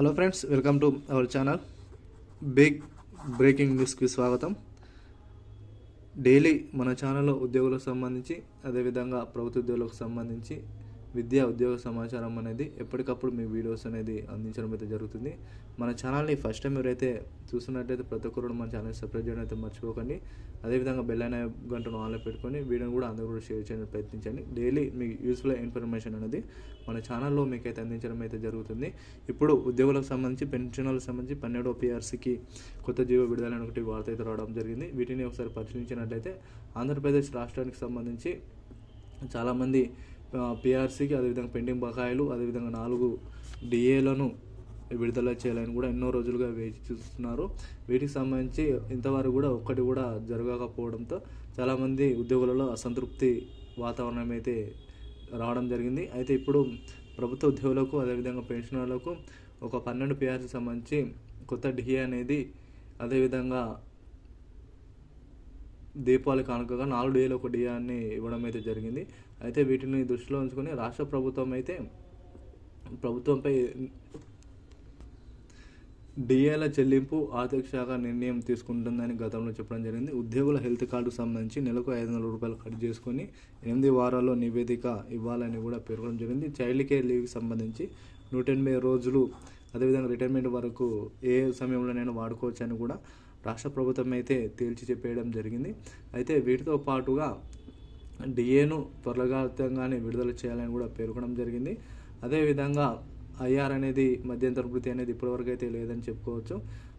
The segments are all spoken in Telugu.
Hello friends welcome to our channel. Big breaking న్యూస్కి స్వాగతం. డైలీ మన ఛానల్లో ఉద్యోగులకు సంబంధించి అదేవిధంగా ప్రభుత్వ ఉద్యోగులకు సంబంధించి విద్యా ఉద్యోగ సమాచారం అనేది ఎప్పటికప్పుడు మీ వీడియోస్ అనేది అందించడం అయితే జరుగుతుంది. మన ఛానల్ని ఫస్ట్ టైం ఎవరైతే చూస్తున్నట్టయితే ప్రతి ఒక్కరు మన ఛానల్ సబ్స్క్రైబ్ చేయడం అయితే మర్చిపోకండి. అదేవిధంగా బెల్ అనే గంటను ఆన్లో పెట్టుకొని వీడియోని కూడా అందరూ కూడా షేర్ చేయడానికి ప్రయత్నించండి. డైలీ మీకు యూస్ఫుల్ ఇన్ఫర్మేషన్ అనేది మన ఛానల్లో మీకు అయితే అందించడం అయితే జరుగుతుంది. ఇప్పుడు ఉద్యోగులకు సంబంధించి పెన్షన్లకు సంబంధించి పన్నెండో పిఆర్సీకి కొత్త జీవో విడుదల ఒకటి వార్త అయితే రావడం జరిగింది. వీటిని ఒకసారి పరిశీలించినట్లయితే ఆంధ్రప్రదేశ్ రాష్ట్రానికి సంబంధించి చాలామంది పిఆర్సీకి అదేవిధంగా పెండింగ్ బకాయిలు అదేవిధంగా నాలుగు డిఏలను విడుదల చేయాలని కూడా ఎన్నో రోజులుగా వేచి చూస్తున్నారు. వీటికి సంబంధించి ఇంతవరకు కూడా ఒక్కటి కూడా జరగకపోవడంతో చాలామంది ఉద్యోగులలో అసంతృప్తి వాతావరణం అయితే రావడం జరిగింది. అయితే ఇప్పుడు ప్రభుత్వ ఉద్యోగులకు అదేవిధంగా పెన్షనర్లకు ఒక పన్నెండు పిఆర్సీ సంబంధించి కొత్త డిఏ అనేది అదేవిధంగా దీపావళి కానుకగా నాలుగు డేలు ఒక డియాన్ని ఇవ్వడం అయితే జరిగింది. అయితే వీటిని దృష్టిలో ఉంచుకొని రాష్ట్ర ప్రభుత్వం అయితే ప్రభుత్వంపై డిఏల చెల్లింపు ఆర్థిక శాఖ నిర్ణయం తీసుకుంటుందని గతంలో చెప్పడం జరిగింది. ఉద్యోగుల హెల్త్ కార్డుకు సంబంధించి నెలకు ఐదు వందల రూపాయలు కట్ చేసుకొని ఎనిమిది వారాల్లో నివేదిక ఇవ్వాలని కూడా పేర్కొనడం జరిగింది. చైల్డ్ కేర్ లీవ్కి సంబంధించి నూట ఎనభై రోజులు అదేవిధంగా రిటైర్మెంట్ వరకు ఏ సమయంలోనైనా వాడుకోవచ్చు అని కూడా రాష్ట్ర ప్రభుత్వం అయితే తేల్చి చెప్పేయడం జరిగింది. అయితే వీటితో పాటుగా డిఏను త్వరగాతంగానే విడుదల చేయాలని కూడా పేర్కొనడం జరిగింది. అదేవిధంగా ఐఆర్ అనేది మధ్యంతర వృత్తి అనేది ఇప్పటివరకు అయితే లేదని చెప్పుకోవచ్చు.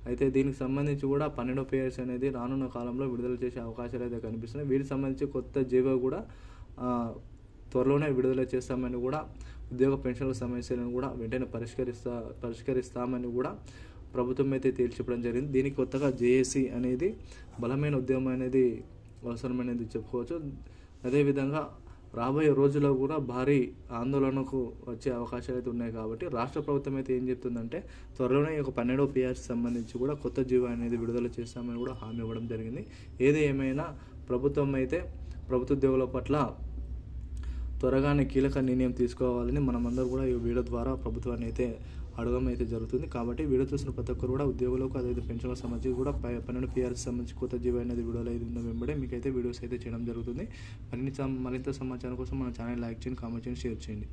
అయితే దీనికి సంబంధించి కూడా పన్నెండో పేయర్స్ అనేది రానున్న కాలంలో విడుదల చేసే అవకాశాలు అయితే కనిపిస్తున్నాయి. వీటికి సంబంధించి కొత్త జీవో కూడా త్వరలోనే విడుదల చేస్తామని కూడా ఉద్యోగ పెన్షన్ల సమస్యలను కూడా వెంటనే పరిష్కరిస్తా పరిష్కరిస్తామని కూడా ప్రభుత్వం అయితే తేల్చి జరిగింది. దీనికి కొత్తగా జేఏసీ అనేది బలమైన ఉద్యమం అనేది అవసరమైనది చెప్పుకోవచ్చు. అదేవిధంగా రాబోయే రోజుల్లో కూడా భారీ ఆందోళనకు వచ్చే అవకాశాలు అయితే ఉన్నాయి కాబట్టి రాష్ట్ర ప్రభుత్వం అయితే ఏం చెప్తుందంటే త్వరలోనే ఒక పన్నెండో పిఆర్సీ సంబంధించి కూడా కొత్త జీవో అనేది విడుదల చేస్తామని కూడా హామీ ఇవ్వడం జరిగింది. ఏది ఏమైనా ప్రభుత్వం అయితే ప్రభుత్వ ఉద్యోగుల పట్ల త్వరగానే కీలక నిర్ణయం తీసుకోవాలని మనమందరూ కూడా ఈ వీడియో ద్వారా ప్రభుత్వాన్ని అయితే అడగడం అయితే జరుగుతుంది. కాబట్టి వీడియో చూసిన ప్రతి ఒక్కరు కూడా ఉద్యోగులకు అదైతే పెన్షన్లకు సంబంధించి కూడా పన్నెండు పిఆర్సీ సంబంధించి కొత్త జీవో అనేది విడుదల అయితే వెంబడే మీకైతే వీడియోస్ అయితే చేయడం జరుగుతుంది. మరిన్ని మరింత సమాచారం కోసం మన ఛానల్ లైక్ చేయండి కామెంట్ చేయండి షేర్ చేయండి.